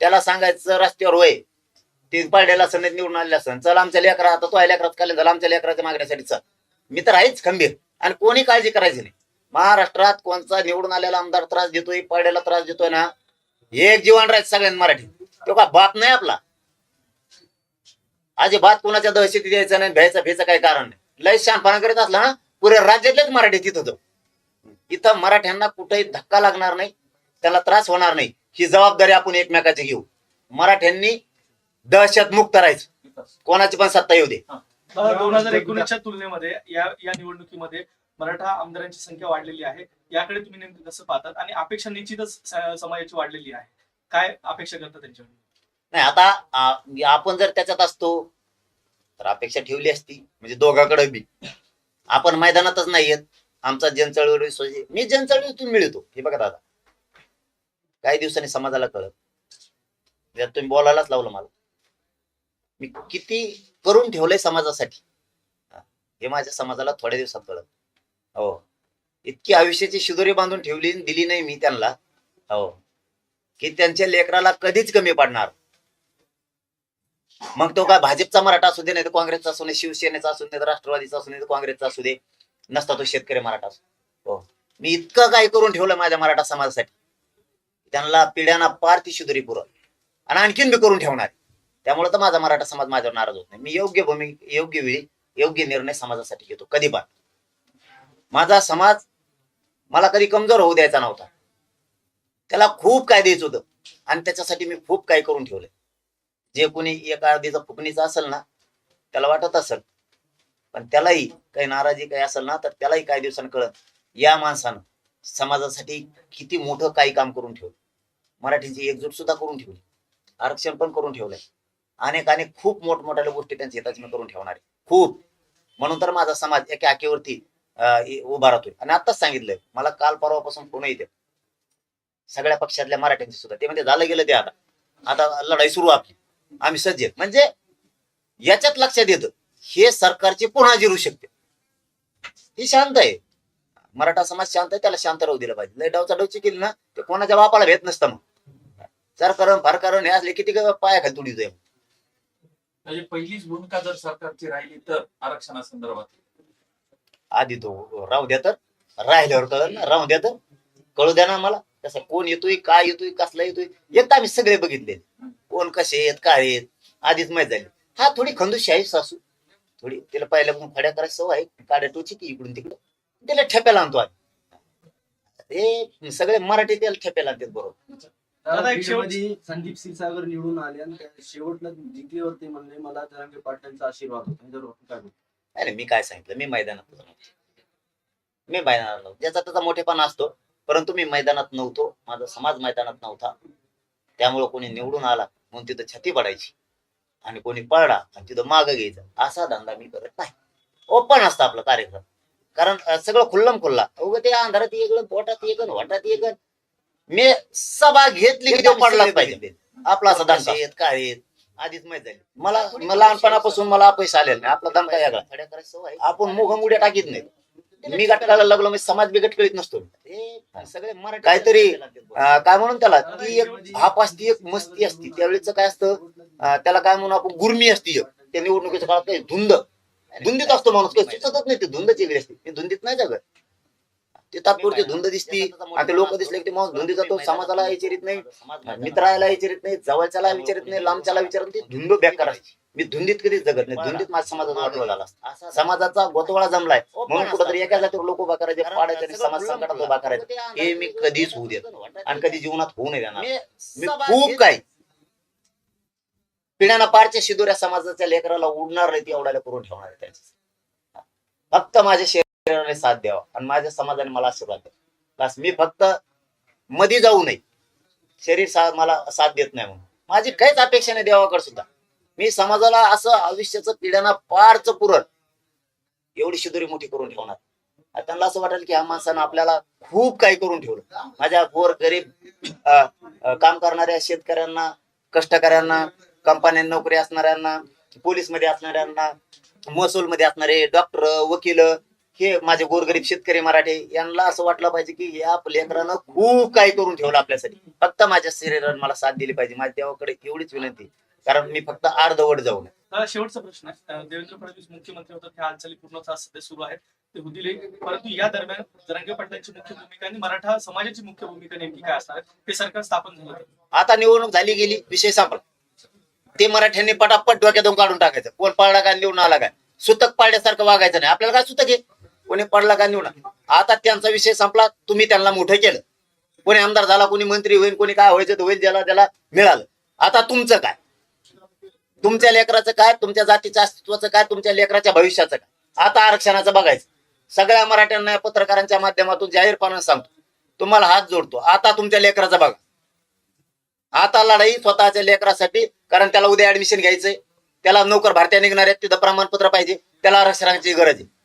त्याला सांगायचं रस्त्यावर वय. ते पाड्याला सण निवडून आलेला सण चल आमच्या लेकरा आता तो लेकरात काल झाला आमच्या लेकराच्या मागण्यासाठी चल. मी तर आहेच खंबीर. आणि कोणी काळजी करायची नाही. महाराष्ट्रात कोणचा निवडून आलेला आमदार त्रास देतोय पाड्याला त्रास देतोय ना एक जीवन राहायचं सगळ्यांना मराठी. तो का बाप नाही आपला? आजी बात कोणाच्या दहशती द्यायचं नाही भ्यायचं भ्यायचं काही कारण नाही. लय शानपणा करीत असला ना पुऱ्या राज्यातलेच मराठी तिथं तो इथं मराठ्यांना कुठेही धक्का लागणार नाही त्याला त्रास होणार नाही. ही जबाबदारी आपण एकमेकाची घेऊ. मराठ्यांनी दहशत मुक्त राहायचं. कोणाची पण सत्ता येऊ दे. दोन हजार एकोणीसच्या तुलनेमध्ये या या निवडणुकीमध्ये मराठा आमदारांची संख्या वाढलेली आहे. याकडे तुम्ही नेमकं कसं पाहतात? आणि अपेक्षा निश्चितच समाजाची वाढलेली आहे. काय अपेक्षा करतात त्यांच्याकडून? नाही आता आपण जर त्याच्यात असतो तर अपेक्षा ठेवली असती. म्हणजे दोघाकडे बी. आपण मैदानातच नाही येत. आमचा जनचळवळी मी जनचळवळीतून मिळतो. हे बघा दादा. काही दिवसांनी समाजाला कळत. यात तुम्ही बोलायलाच लावलं मला. मी किती करून ठेवलंय समाजासाठी? हे माझ्या समाजाला थोड्या दिवसात कळत. हो. इतकी आयुष्याची शिदोरी बांधून ठेवली दिली नाही मी त्यांना. हो. की त्यांच्या लेकराला कधीच कमी पडणार. मग तो काय भाजपचा मराठा असू दे नाही तर काँग्रेसचा असू दे शिवसेनेचा असू दे राष्ट्रवादीचा असू दे काँग्रेसचा असू दे नसता तो शेतकरी मराठा असू. हो. मी इतकं काय करून ठेवलं माझ्या मराठा समाजासाठी. त्यांना पिढ्यांना पार ती शिदुरी पुरव आणि आणखीन मी करून ठेवणार. त्यामुळे तर माझा मराठा समाज माझ्यावर नाराज होत नाही. मी योग्य भूमी योग्य वेळी योग्य निर्णय समाजासाठी घेतो. कधी पण. माझा समाज मला कधी कमजोर होऊ द्यायचा नव्हता. त्याला खूप काय द्यायचं होतं. आणि त्याच्यासाठी मी खूप काय करून ठेवलंय. जे कोणी एका अर्धीचा फुकणीचा असेल ना त्याला वाटत असेल. पण त्यालाही काही नाराजी काही असेल ना तर त्यालाही काही दिवसांनी कळत. या माणसानं समाजासाठी किती मोठं काही काम करून ठेवलं. मराठीची एकजूट सुद्धा करून ठेवली. आरक्षण पण करून ठेवलंय. अनेक अनेक खूप मोठमोठ्या गोष्टी त्यांच्या हिताची मी करून ठेवणार खूप. म्हणून तर माझा समाज एका आकेवरती उभा राहतोय. आणि आताच सांगितलंय मला काल परवापासून फोन येते. सगळ्या पक्षातल्या मराठ्यांची सुद्धा. ते म्हणजे झालं गेलं ते आता. आता लढाई सुरू आपली. आम्ही सज्ज म्हणजे याच्यात लक्षात येतं हे सरकारची पुन्हा जिरू शकते. ही शांत आहे. मराठा समाज शांत आहे त्याला शांत राहू दिलं पाहिजे. लय डावचा डवची केली ना ते कोणाच्या बापाला भेट नसतं मग. सरकारण फारकारण हे असले किती पाया खाली तुडी जाईल. म्हणजे पहिलीच भूमिका जर सरकारची राहिली तर आरक्षणासंदर्भात. आधी तो राहू द्या तर. राहिल्यावर कळलं ना राहू द्या तर. कळू द्या ना मला कसं कोण येतोय काय येतोय कसला येतोय. एक तर आम्ही सगळे बघितले. कोण कसे आहेत काय आहेत आधीच माहीत झाली. हा थोडी खंदूशी आहे सासू. थोडी तिला पहिल्या पण फड्या करायची सवय आहे. काड्या टोची की इकडून तिकडे. तिला ठेप्याला आणतो आम्ही. ते सगळे मराठी त्याला ठेप्याला आणतात बरोबर. दादा, एक संदीप क्षीरसागर निवडून आले आणि त्या शेवटला जिंकल्यावर ते म्हणले मला जरांगे पाटलांचा आशीर्वाद होता. आपण काय? अरे मी काय सांगितलं? मी मैदानात नव्हतो. मी मैदानात नव्हतो. ज्याचा त्याचा मोठेपणा असतो. परंतु मी मैदानात नव्हतो. माझा समाज मैदानात नव्हता. त्यामुळे कोणी निवडून आला म्हणून तिथं छाती पडायची. आणि कोणी पळला आणि तिथं मागं घ्यायचं. असा धंदा मी करत नाही. ओपन असतं आपलं कार्यक्रम. कारण अं, सगळं खुल्लम खुल्ला. उगं ते अंधारात येगण पोटात येगण वाटात येगण मी सभा घेतली की तो पडलाच पाहिजे. आपला असा आहेत काय आहेत? आधीच माहीत झाली. मला मला लहानपणापासून मला पैसे आलेले नाही. आपला दम काय वेगळा आपण मुग मुड्या टाकीत नाही मी गटकाला लागलो मी समाज बिगट कळीत नसतो. सगळे काहीतरी काय म्हणून त्याला? ती एक हाप असती एक मस्ती असती. त्यावेळेच काय असतं? त्याला काय म्हणून आपण? गुरमी असती एक. त्या निवडणुकीच्या काळात काही धुंद. धुंदीत असतो माणूस. काही सुचतच नाही. ते धुंदच वेगळी असते. मी धुंदीत नाही जगत. ते तात्पुरती धुंद दिसती. आणि ते लोक दिसले की ते माणूस धुंदीत जातो समाजाला विचारित नाही. मित्राला विचारित नाही जवळच्याला विचारित नाही लांबच्याला विचारत नाही. धुंद बेकार असते मी धुंदीत कधीच जगत नाही. धुंदीत माझ्या समाजाचा गोतवळा झाला असता. समाजाचा गोतवळा जमलाय. म्हणून कुठेतरी एका जातीवर लोक उभा करायचे पाडायचे आणि समाज संकटात उभा करायचे. हे मी कधीच होऊ देत आणि कधी जीवनात होऊ नये देणार. मी खूप काही. पिढ्याना पारच्या शिदोऱ्या समाजाच्या लेकराला उडणार नाही ती एवढ्याला करून ठेवणार आहे फक्त माझ्या शरीराने साथ द्यावा. आणि माझ्या समाजाने मला आशीर्वाद द्यावा बस मी फक्त मधी जाऊ नये. शरीर सा मला साथ देत नाही म्हणून. माझी काहीच अपेक्षा नाही देवाकडे सुद्धा. मी समाजाला असं आयुष्याचं पिढ्यांना पारच पुरण. एवढी शिदोरी मोठी करून ठेवणार. त्यांना असं वाटेल की ह्या माणसानं आपल्याला खूप काही करून ठेवलं. माझ्या गोर गरीब काम करणाऱ्या शेतकऱ्यांना कष्टकऱ्यांना कंपन्या नोकरी असणाऱ्यांना पोलीसमध्ये असणाऱ्यांना महसूल मध्ये असणारे डॉक्टर वकील हे माझे गोरगरीब शेतकरी मराठे यांना असं वाटलं पाहिजे की या लेकरानं खूप काही करून ठेवलं आपल्यासाठी. फक्त माझ्या शरीरानं मला साथ दिली पाहिजे. माझ्या देवाकडे एवढीच विनंती. कारण मी फक्त अर्धवट जाऊ नये दादा शेवटचा प्रश्न आहे. देवेंद्र फडणवीस मुख्यमंत्री होतात. त्या हालचाली पूर्ण सध्या सुरू आहेत. ते होतील परंतु या दरम्यान जरांगे पाटलांची मुख्य भूमिका आणि मराठा समाजाची मुख्य भूमिका नेमकी काय असणार हे सरकार स्थापन झालं. आता निवडणूक झाली गेली. विषय संपला. ते मराठ्यांनी पटापट डोक्यातून काढून टाकायचं. कोण पडला का निवडून आला काय? सुतक पाडल्यासारखं वागायचं नाही. आपल्याला काय सुतक आहे? कोणी पडला का निवडा आता त्यांचा विषय संपला तुम्ही त्यांना मोठं केलं. कोणी आमदार झाला कोणी मंत्री होईल कोणी काय व्हायचं होईल ज्याला त्याला मिळालं. आता तुमचं काय? तुमच्या लेकराचं काय? तुमच्या जातीच्या अस्तित्वाचं काय? तुमच्या लेकराच्या भविष्याचं काय? आता आरक्षणाचं बघायचं. सगळ्या मराठ्यांना या पत्रकारांच्या माध्यमातून जाहीरपणाने सांगतो. तुम्हाला हात जोडतो. आता तुमच्या लेकराचं बघा. आता लढाई स्वतःच्या लेकरासाठी कारण त्याला उद्या ऍडमिशन घ्यायचंय. त्याला नोकर भारतीय निघणार आहेत तिथं प्रमाणपत्र पाहिजे. त्याला आरक्षणाची गरज आहे.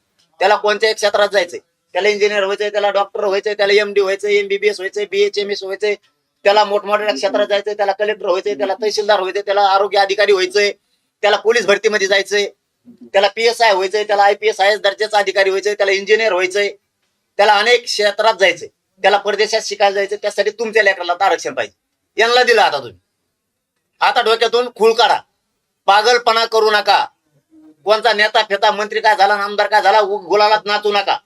त्याला कोणत्याही क्षेत्रात जायचंय. त्याला इंजिनियर व्हायचंय त्याला डॉक्टर व्हायचंय त्याला एमडी व्हायचंय एमबीबीएस व्हायचंय बीएचएमएस व्हायचंय. त्याला मोठमोठ्या क्षेत्रात जायचंय त्याला कलेक्टर व्हायचंय त्याला तहसीलदार व्हायचंय त्याला आरोग्य अधिकारी व्हायचंय त्याला पोलीस भरतीमध्ये जायचंय त्याला पीएसआय आय व्हायचंय त्याला आयपीएस आय एस दर्जाचा अधिकारी व्हायचंय त्याला इंजिनियर व्हायचंय. त्याला अनेक क्षेत्रात जायचंय. त्याला परदेशात शिकायला जायचं त्यासाठी तुमच्या लेकराला आरक्षण पाहिजे. यांना दिलं आता तुम्ही. आता डोक्यातून खूळ काढा. पागलपणा करू नका. कोणता नेता फेता मंत्री काय झाला आमदार काय झाला गुलालात नाचू नका.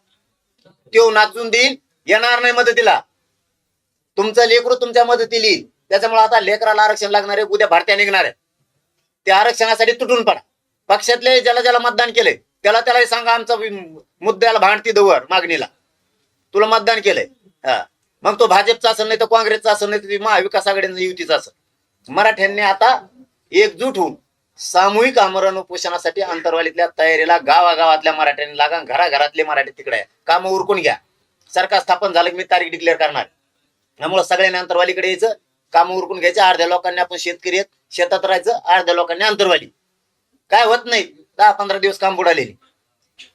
तो नाचून देईल येणार नाही मदतीला. तुमचं लेकरू तुमच्या मदतीला येईल. त्याच्यामुळे आता लेकराला आरक्षण लागणार आहे उद्या भारतीय निघणार आहे. त्या आरक्षणासाठी तुटून पडा. पक्षातले ज्याला ज्याला मतदान केले त्याला त्याला सांगा आमचा मुद्द्याला भांडती दवर मागणीला. तुला मतदान केलंय. हा. मग तो भाजपचा असेल नाही तर काँग्रेसचा असेल नाही तर महाविकास आघाडीचा युतीचा असेल. मराठ्यांनी आता एकजूट होऊन सामूहिक आमरण उपोषणासाठी अंतरवालीतल्या तयारीला गावागावातल्या मराठ्यांनी लागा घराघरातले मराठी तिकडे कामं उरकून घ्या. सरकार स्थापन झालं की मी तारीख डिक्लेअर करणार. त्यामुळे सगळ्यांनी अंतरवालीकडे यायचं काम उरकून घ्यायचं अर्ध्या लोकांनी आपण शेतकरी आहेत शेतात राहायचं अर्ध्या लोकांनी अंतरवाली काय होत नाही दहा पंधरा दिवस काम बुडालेली.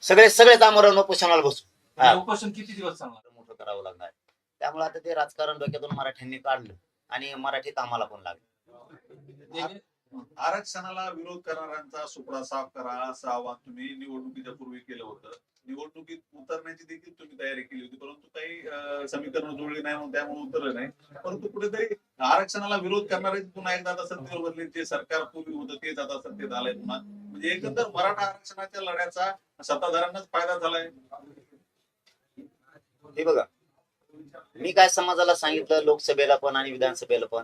सगळे सगळेच आमरण उपोषणाला बसू. उपोषण किती दिवस चालणार? मोठं करावं लागणार त्यामुळे आता ते राजकारण डोक्यातून मराठ्यांनी काढलं आणि मराठी कामाला पण लागले. आरक्षणाला विरोध करणाऱ्यांचा सुपडा साफ करा असं आवाहन तुम्ही निवडणुकीच्या पूर्वी केलं होतं. निवडणुकीत उतरण्याची देखील तुम्ही तयारी केली होती परंतु काही समीकरण जुळली नाही म्हणून त्यामुळे उतरलं नाही. परंतु कुठेतरी आरक्षणाला विरोध करणारे पुन्हा एकदा आता सत्तेवर बदले जे सरकार पूर्वी होतं तेच आता सत्तेत आलंय पुन्हा. म्हणजे एकंदर मराठा आरक्षणाच्या लढ्याचा सत्ताधाऱ्यांनाच फायदा झालाय. हे बघा मी काय समाजाला सांगितलं लोकसभेला पण आणि विधानसभेला पण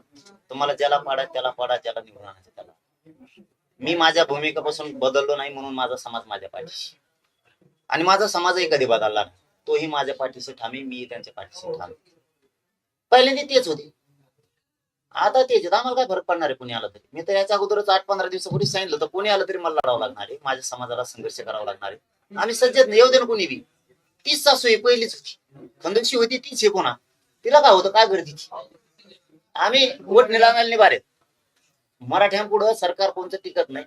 तुम्हाला ज्याला पाडा त्याला पाडा ज्याला निवडून मी माझ्या भूमिकेपासून बदललो नाही म्हणून माझा समाज माझ्या पाठीशी. आणि माझा समाजही कधी बदलला तोही माझ्या पाठीशी ठामी मी त्यांच्या पाठीशी ठाम. पहिल्यांदा तेच होते. आता तेच आम्हाला काय फरक पडणार आहे? कोणी आलं तरी? मी तर याच्या अगोदरच आठ पंधरा दिवसापूर्वी सांगितलं तर कोणी आलं तरी मला लढावं लागणार आहे. माझ्या समाजाला संघर्ष करावा लागणार आहे. आम्ही सज्जत नाही येऊ दे ना कोणी बी. तीच सासू आहे पहिलीच होती. खंदकशी होती तीच आहे कोणा तिला काय होतं? काय गर्दी आम्ही वोट नाही बारे मराठ्यांपुढं सरकार कोणतं टिकत नाही.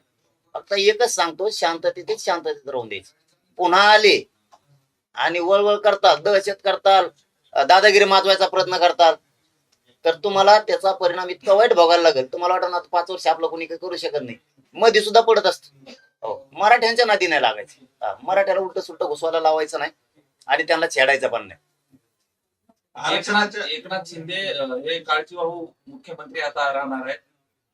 फक्त एकच सांगतो शांततेत शांततेत राहून द्यायचं. पुन्हा आले आणि वळवळ करताल दहशत करताल दादागिरी माजवायचा प्रयत्न करताल तर तुम्हाला त्याचा परिणाम इतका वाईट भोगायला लागेल. तुम्हाला वाटत ना पाच वर्ष आपलं कोणी काही करू शकत नाही. मध्ये सुद्धा पडत असत. हो मराठ्यांच्या नादी नाही लागायचं. मराठ्याला उलट सुलट घुसवायला लावायचं नाही आणि त्यांना छेडायचं पण नाही. एकनाथ आरक्षणाच्या एकनाथ शिंदे हे काळजीवाहू मुख्यमंत्री आता राहणार आहेत.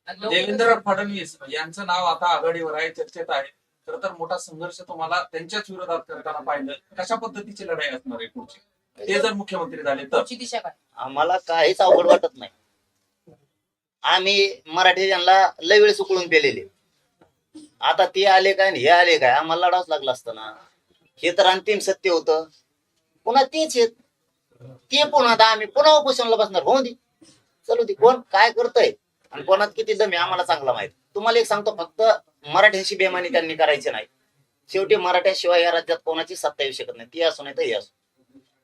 देवेंद्र फडणवीस यांचं नाव आता आघाडीवर आहे चर्चेत आहे. खर तर मोठा संघर्ष तुम्हाला त्यांच्याच विरोधात करताना पाहिलं. कशा पद्धतीची लढाई असणार आहे पुढची? ते जर मुख्यमंत्री झाले तर. पुढची दिशा काय? आम्हाला काहीच अवघड वाटत नाही. आम्ही मराठी यांना लय वेळेस उकळून पेलेले. आता ते आले काय आणि हे आले काय? आम्हाला लढावंच लागलं असतं ना. हे तर अंतिम सत्य होतं. पुन्हा तेच आहेत. ते पुन्हा आता आम्ही पुन्हा उपोषणाला बसणार. हो दे. चलू दे. कोण? काय करतय? आणि कोणात किती दम आहे आम्हाला चांगला माहीत. तुम्हाला एक सांगतो फक्त मराठ्यांशी बेमानी त्यांनी करायची नाही. शेवटी मराठ्याशिवाय या राज्यात कोणाची सत्ता येऊ शकत नाही. ती असो नाही तर हे असो.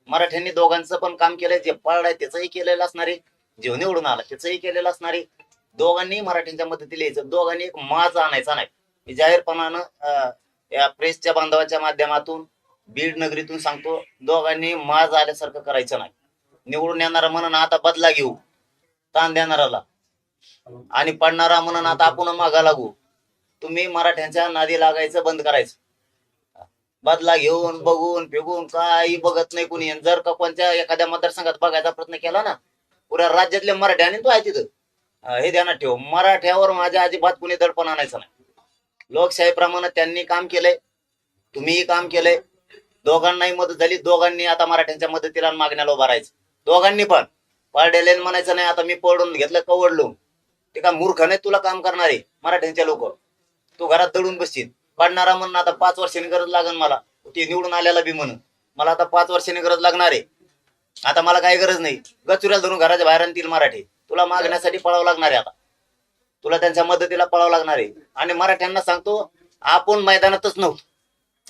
मराठ्यांनी दोघांचं पण काम केलंय जे पळलाय त्याचंही केलेलं असणार आहे. जे निवडून आला त्याचंही केलेलं असणार आहे. दोघांनी मराठ्यांच्या मदतीला यायचं. दोघांनी एक माज आणायचा नाही. मी जाहीरपणानं या प्रेसच्या बांधवाच्या माध्यमातून बीड नगरीतून सांगतो दोघांनी माज आल्यासारखं करायचं नाही. निवडून येणारा म्हणून आता बदला घेऊ. ताण देणाराला. आणि पडणारा म्हणून आता आपण मागा लागू. तुम्ही मराठ्यांच्या नादी लागायचं बंद करायचं. बदला घेऊन बघून फेगून काही बघत नाही कुणी. जर का कोणत्या एखाद्या मतदारसंघात बघायचा प्रयत्न केला ना पुऱ्या राज्यातले मराठ्याने तो आहे तिथं. हे ध्यानात ठेव. मराठ्यावर माझ्या अजिबात कुणी दडपण आणायचं नाही. लोकशाहीप्रमाणे त्यांनी काम केलंय तुम्हीही काम केलंय. दोघांनाही मदत झाली. दोघांनी आता मराठ्यांच्या मदतीला मागण्याला उभारायचं दोघांनी पण. पारडेले म्हणायचं नाही आता मी पडून घेतलं कवडलो ते काय मूर्ख नाही तुला काम करणारे? मराठ्यांच्या लोक. तू घरात दडून बसशील. पाडणारा म्हणून आता पाच वर्षांनी गरज लागेल मला. ते निवडून आल्याला बी म्हणून. मला आता पाच वर्षांनी गरज लागणार. आहे आता मला काही गरज नाही. गचुऱ्याला धरून घराच्या बाहेर आणतील मराठी. तुला मागण्यासाठी पळावं लागणार आहे आता. तुला त्यांच्या मदतीला पळावं लागणार आहे. आणि मराठ्यांना सांगतो आपण मैदानातच नव्हतो.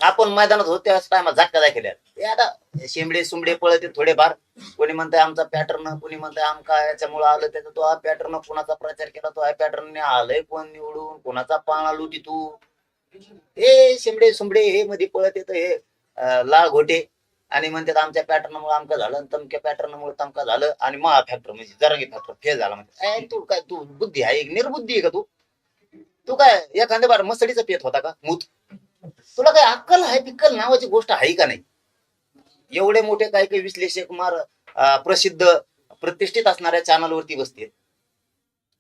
आपण मैदानात होतो त्याच टायमात झटका दाखवल्या ते आता शेंबडे सुंबडे पळते थोडेफार. कोणी म्हणतंय आमचा पॅटर्न कोणी म्हणतंय आमका याच्यामुळे आलं त्याचा तो हा पॅटर्न कोणाचा प्रचार केला तो हा पॅटर्न आलंय कोण निवडून कोणाचा पाळा लुटी तू? हे शेंबडे सुंबडे हे मध्ये पळत येत हे लाळ लाल घोटे. आणि म्हणतात आमच्या पॅटर्न मुळे आमका झालं आणि तमक्या पॅटर्न मुळे तमका झालं आणि महा फॅक्टर म्हणजे जरांगी फॅक्टर फेल झाला म्हणजे. तू काय तू बुद्धी आहे एक निर्बुद्धी आहे का तू? तू काय एखाद्या बार मसडीचा पेत होता का? मूत? तुला काय अक्कल आहे पिक्कल नावाची गोष्ट आहे का नाही? एवढे मोठे काही काही विश्लेषक मार प्रसिद्ध प्रतिष्ठित असणाऱ्या चॅनलवरती बसते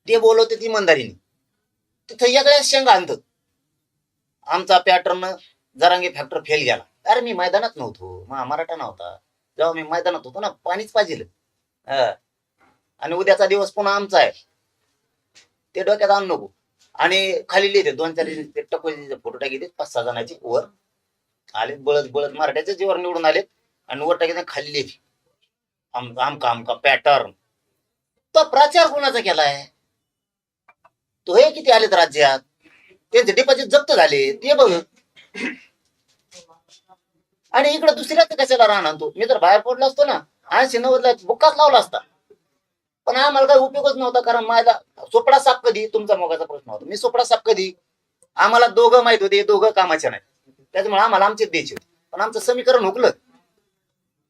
ते बोलवते ती मंदारिनी तिथं वेगळ्या शेंगा आणतात. आमचा पॅटर्न जरांगे फॅक्टर फेल गेला. अरे मी मैदानात नव्हतो. मा मराठा नव्हता. जेव्हा मी मैदानात होतो ना पाणीच पाहिजे आणि उद्याचा दिवस पुन्हा आमचा आहे. ते डोक्यात आणू नको. आणि खाली लिहिते दोन चार ते टकोजीचे फोटो टाकीते पाच सहा जणांचे वर आले बळत बळत मराठ्याच्या जीवर निवडून आले आणि वर टाकी खाल्ली आम आमका आमका पॅटर्न तो प्रचार कोणाचा केलाय? तो हे किती आलेत राज्यात? त्यांचे डिपॉझिट जप्त झाले. ते बघ. आणि इकडे दुसऱ्याच कशाला राहणार तो मी तर बाहेर पडलो असतो ना. ऐंशी नव्वदला बुक्काच लावला असता. पण आम्हाला काही उपयोगच नव्हता कारण माझा सोपडा साप कधी? तुमचा मोगाचा प्रश्न होता. मी सोपडा साप कधी? आम्हाला दोघं माहीत होते दोघं कामाचे नाही त्याच्यामुळे आम्हाला आमचे द्यायचे पण आमचं समीकरण हुकलं.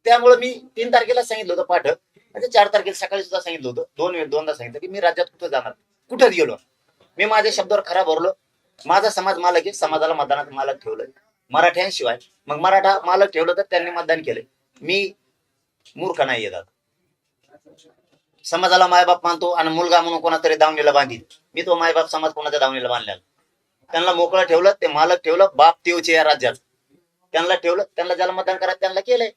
त्यामुळे मी तीन तारखेला सांगितलं होतं पाठक. म्हणजे चार तारखेला सकाळी सुद्धा सांगितलं होतं. दोन वेळ दोनदा सांगितलं की मी राज्यात कुठं जाणार? कुठं गेलो? मी माझ्या शब्दावर खरा भरलो. माझा समाज मालक आहे. समाजाला मतदानात मालक ठेवलंय. मराठ्यांशिवाय. मग मराठा मालक ठेवलं तर त्यांनी मतदान केलंय. मी मूर्ख नाही येतात समाजाला मायबाप मानतो आणि मुलगा म्हणून कोणातरी दावणीला बांधील. मी तो मायबाप समाज कोणाच्या दावणीला बांधला त्यांना मोकळं ठेवलं ते मालक ठेवलं बाप तेवचे या राज्यात. त्यांना ठेवलं त्यांना ज्याला मतदान करायचं त्यांना केलंय.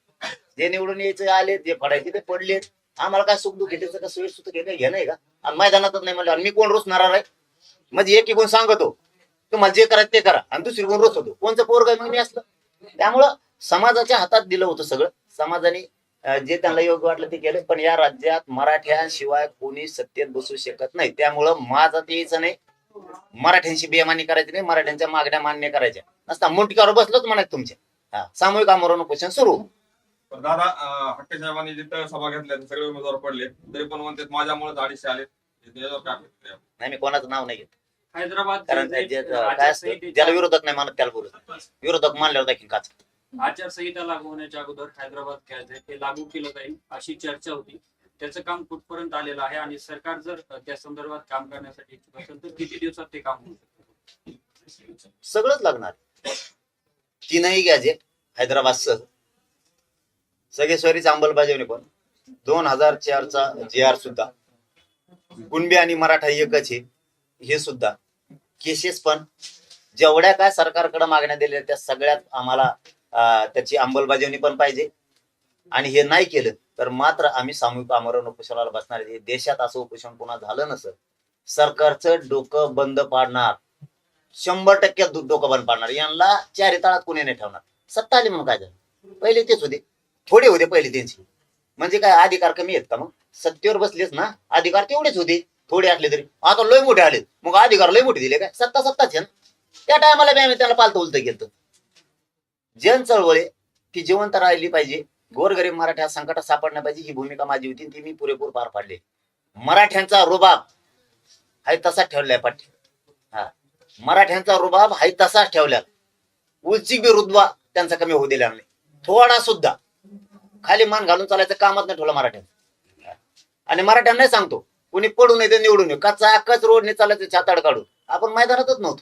जे निवडून यायचे आले जे पडायचे ते पडले. आम्हाला काय सुख दुःख त्याचं का सोयी सुख घेणं घे नाही का? आणि मैदानातच नाही म्हणलं. मी कोण रोसणार आहे म्हणजे एक कोण सांगतो तुम्हाला जे करायचं ते करा. आणि दुसरी कोण रोज होतो कोणचं पोरग मग मी असलं. त्यामुळं समाजाच्या हातात दिलं होतं सगळं. समाजाने जे त्यांना योग्य वाटलं ते केलं. पण या राज्यात मराठ्यांशिवाय कोणी सत्तेत बसू शकत नाही. त्यामुळं माझं ते यायचं नाही. मराठ्यांशी बेमानी करायची नाही. मराठ्यांच्या मागण्या मान्य करायच्या. नसता मुंटक्यावर बसलोच म्हणायचं तुमच्या. हा, सामूहिक आमरण उपोषण सुरू. पण दादा हट्टे साहेबांनी जिथं सभा घेतल्या सगळे उमेदवार पडले. तरी पण म्हणतात माझ्यामुळे अडीचशे आले. काय प्रतिक्रिया? नाही मी कोणाचं नाव नाही घेत. हैदराबाद कारण जे- जे- जे काय असतं आचारसंहितेच्या- ज्याला विरोधक नाही मानत त्याला बोलत विरोधक मानल्यावर देखील काच. आचारसंहिता लागू होण्याच्या अगोदर हैदराबाद आहे ते लागू केलं जाईल अशी चर्चा होती. त्याचं काम कुठपर्यंत आलेलं आहे आणि सरकार जर त्या संदर्भात काम करण्यासाठी इच्छुक असेल तर किती दिवसात ते काम होऊ शकतं? सगळंच लागणार. तीनही गॅजेट हैदराबाद सह सगळेश्वरीच अंमलबजावणी पण. दोन हजार चारचा जे आर सुद्धा. कुणबी आणि मराठा एकच आहे. हे सुद्धा. केसेस पण. जेवढ्या काय सरकारकडे मागण्या दिल्या त्या सगळ्यात आम्हाला त्याची अंमलबजावणी पण पाहिजे. आणि हे नाही केलं तर मात्र आम्ही सामूहिक आमरण उपोषणाला बसणार देशात असं उपोषण पुन्हा झालं नसं. सरकारचं डोकं बंद पाडणार. शंभर टक्के डोकं बंद पाडणार. यांना चारी तळात कोणी नाही ठेवणार. सत्ता आली म्हणून काय झालं? पहिले तेच होते. थोडे होते पहिले त्यांचे. म्हणजे काय अधिकार कमी आहेत का मग? सत्तेवर बसलेच ना. अधिकार तेवढेच होते. थोडे असले तरी. आता लय मोठे आले मग अधिकार लय मोठे दिले काय? सत्ता सत्ताच आहे त्या टायमाला बी आम्ही त्याला पालतं उलतं गेलं जन चळवळ की ती जिवंत राहिली पाहिजे. गोरगरीब मराठ्या संकटात सापडण्या पाहिजे. ही भूमिका माझी होती ती मी पुरेपूर पार पाडली. मराठ्यांचा रुबाब हाय तसाच ठेवलाय पाठी हा. मराठ्यांचा रुबाब हाय तसाच ठेवला उलची बी रुतबा त्यांचा कमी होऊ दिला नाही थोडा सुद्धा. खाली मान घालून चालायचं कामच नाही ठेवलं मराठ्यात आणि मराठ्यांना सांगतो कोणी पडून येते निवडून येऊ कच्चा अक्काच रोडने चालायचं छाताड काढून. आपण मैदानातच नव्हतो.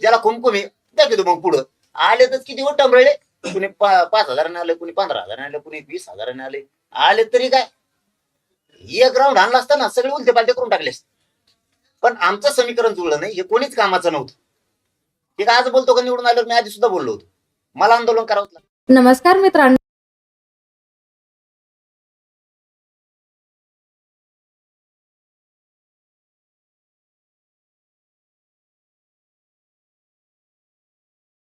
ज्याला कुमकुमी दाखवतो मग पुढं. आले तर किती वर टंबळले कुणी पाच हजाराने आले कुणी पंधरा हजाराने आले कुणी वीस हजाराने आले. आले तरी काय? एक राऊंड आणला असता ना सगळे उलटे पालते करून टाकले पण आमचं समीकरण जुळलं नाही हे कोणीच कामाचं नव्हतं. हे आज बोलतो का निवडून आल्यावर मी आधी सुद्धा बोललो होतो. मला आंदोलन करावं नमस्कार मित्रांनो.